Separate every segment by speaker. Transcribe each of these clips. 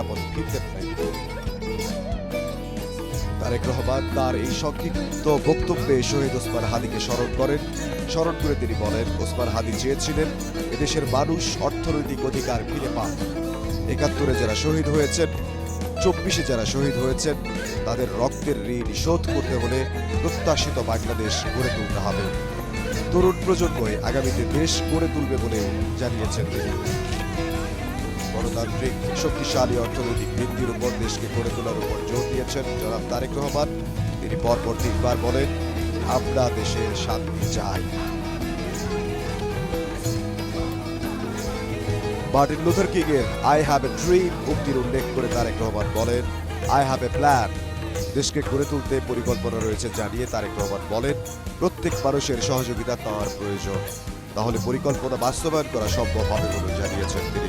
Speaker 1: নিরাপদে ফিরতে পারেন তারেক রহমান তার এই সংক্ষিপ্ত বক্তব্যে শহীদ ওসমান হাদিকে স্মরণ করেন। স্মরণ করে তিনি বলেন, ওসমান হাদি চেয়েছিলেন এদেশের মানুষ অর্থনৈতিক অধিকার ফিরে পান একাত্তরে যারা শহীদ হয়েছেন, চব্বিশে যারা শহীদ হয়েছেন, তাদের রক্তের ঋণ শোধ করতে হলে প্রত্যাশিত বাংলাদেশ গড়ে তুলতে হবে। তরুণ প্রজন্মই আগামীতে দেশ গড়ে তুলবে বলে জানিয়েছেন তিনি। গণতান্ত্রিক, শক্তিশালী অর্থনৈতিক ভিত্তির উপর দেশকে গড়ে তোলার উপর জোর দিয়েছেন জনাব তারেক রহমান। তিনি পরপর তিনবার বলেন, আমরা দেশের শান্তি চাই। মার্টিন লুথার কিং এর আই হ্যাভ এ ড্রিম উক্তির উল্লেখ করে তারেক রহমান বলেন আই হ্যাভ এ প্ল্যান দেশকে গড়ে তুলতে পরিকল্পনা রয়েছে জানিয়ে তারেক রহমান বলেন, প্রত্যেক মানুষের সহযোগিতা পাওয়ার প্রয়োজন। তাহলে পরিকল্পনা বাস্তবায়ন করা সম্ভব হবে বলে জানিয়েছেন তিনি।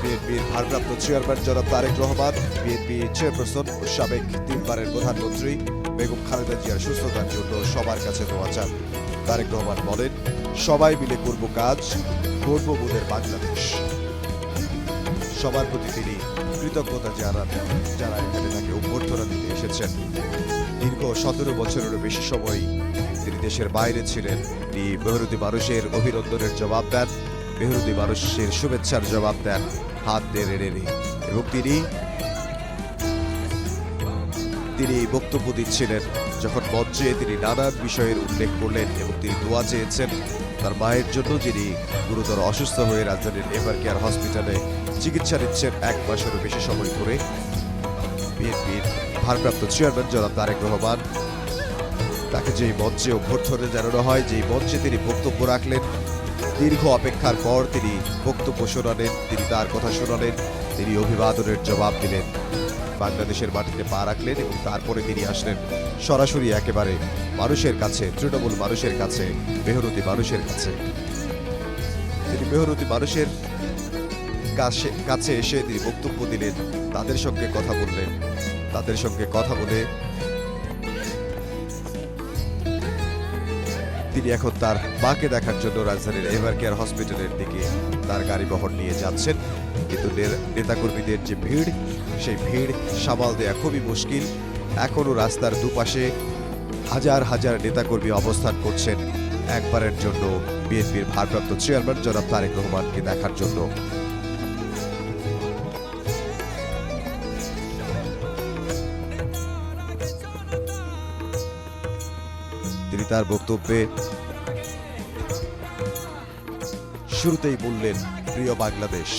Speaker 1: বিএনপির ভারপ্রাপ্ত চেয়ারম্যান জনাব তারেক রহমান, বিএনপি চেয়ারপারসন ও সাবেক তিনবারের প্রধানমন্ত্রী বেগম খালেদা জিয়ার সুস্থতার জন্য সবার কাছে দোয়া চান। তারেক রহমান বলেন, সবাই মিলে করব কাজ, করব বোধের বাংলাদেশ। সবার প্রতি তিনি কৃতজ্ঞতা জানান, যারা এখানে তাকে অভ্যর্থনা দিতে এসেছেন। দীর্ঘ সতেরো বছরেরও বেশি সময় দেশের বাইরে ছিলেন। তিনি বেহরুদি মানুষের অভিনন্দনের জবাব দেন বেহরুদি মানুষের শুভেচ্ছার জবাব দেন, হাত নেড়ে নেড়ে এবং তিনি তিনি বক্তব্য দিচ্ছিলেন, যখন মঞ্চে তিনি নানান বিষয়ের উল্লেখ করলেন এবং তিনি দোয়া চেয়েছেন, তার মায়ের জন্য যিনি গুরুতর অসুস্থ হয়ে রাজধানীর এভার কেয়ার হসপিটালে চিকিৎসা নিচ্ছেন এক মাসেরও বেশি সময় ধরে। বিএনপির ভারপ্রাপ্ত চেয়ারম্যান জনাব তারেক রহমান তাকে যেই মঞ্চে অভ্যর্থনা জানানো হয়, যেই মঞ্চে তিনি বক্তব্য রাখলেন, দীর্ঘ অপেক্ষার পর তিনি বক্তব্য শোনালেন, তিনি তার কথা শোনালেন, তিনি অভিবাদনের জবাব দিলেন। বাংলাদেশের মাটিতে পা রাখলেন এবং তারপরে তিনি আসলেন সরাসরি একেবারে মানুষের কাছে, তৃণমূল মানুষের কাছে মেহরতি মানুষের কাছে। তিনি মেহরতি মানুষের কাছে কাছে এসে তিনি বক্তব্য দিলেন, তাদের সঙ্গে কথা বললেন, তাদের সঙ্গে কথা বলে তিনি এখন তার মাকে দেখার জন্য রাজধানীর এভার কেয়ার হসপিটালের দিকে তার গাড়ি বহর নিয়ে যাচ্ছেন। কিন্তু নেতাকর্মীদের যে ভিড়, সেই ভিড় সামাল দেয়া খুবই মুশকিল। এখনও রাস্তার দুপাশে হাজার হাজার নেতাকর্মী অবস্থান করছেন। একবারের জন্য বিএনপির ভারপ্রাপ্ত চেয়ারম্যান জনাব তারেক রহমানকে দেখার জন্য। তিনি তার বক্তব্যে শুরুতেই বললেন প্রিয় বাংলাদেশ